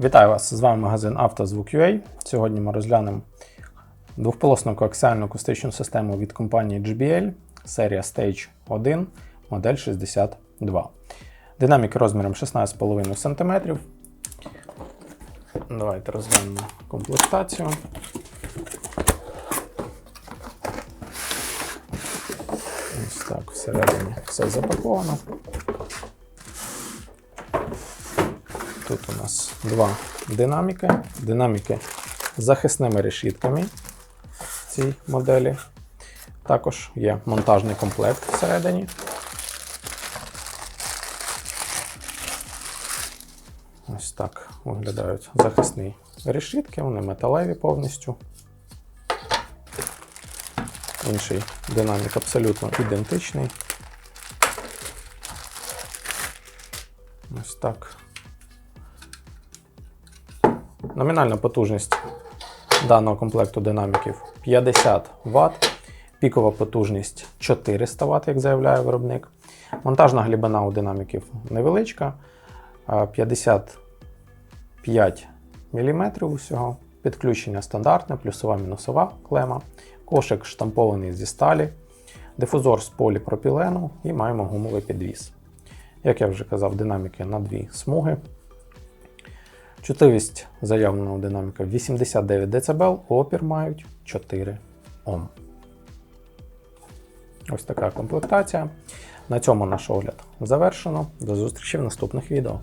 Вітаю вас! З вами магазин «Автозвук.UA». Сьогодні ми розглянемо двохполосну коаксіальну акустичну систему від компанії JBL, серія Stage 1, модель 62. Динаміки розміром 16,5 см. Давайте розглянемо комплектацію. Ось так, всередині все запаковано. Тут у нас два динаміки. Динаміки з захисними решітками в цій моделі. Також є монтажний комплект всередині. Ось так виглядають захисні решітки, вони металеві повністю. Інший динамік абсолютно ідентичний. Ось так. Номінальна потужність даного комплекту динаміків 50 Вт, пікова потужність 400 Вт, як заявляє виробник. Монтажна глибина у динаміків невеличка, 55 мм усього. Підключення стандартне, плюсова мінусова клема, кошик штампований зі сталі, дифузор з поліпропілену і маємо гумовий підвіс. Як я вже казав, динаміки на дві смуги. Чутливість заявленого динаміка 89 дБ, опір мають 4 Ом. Ось така комплектація. На цьому наш огляд завершено. До зустрічі в наступних відео.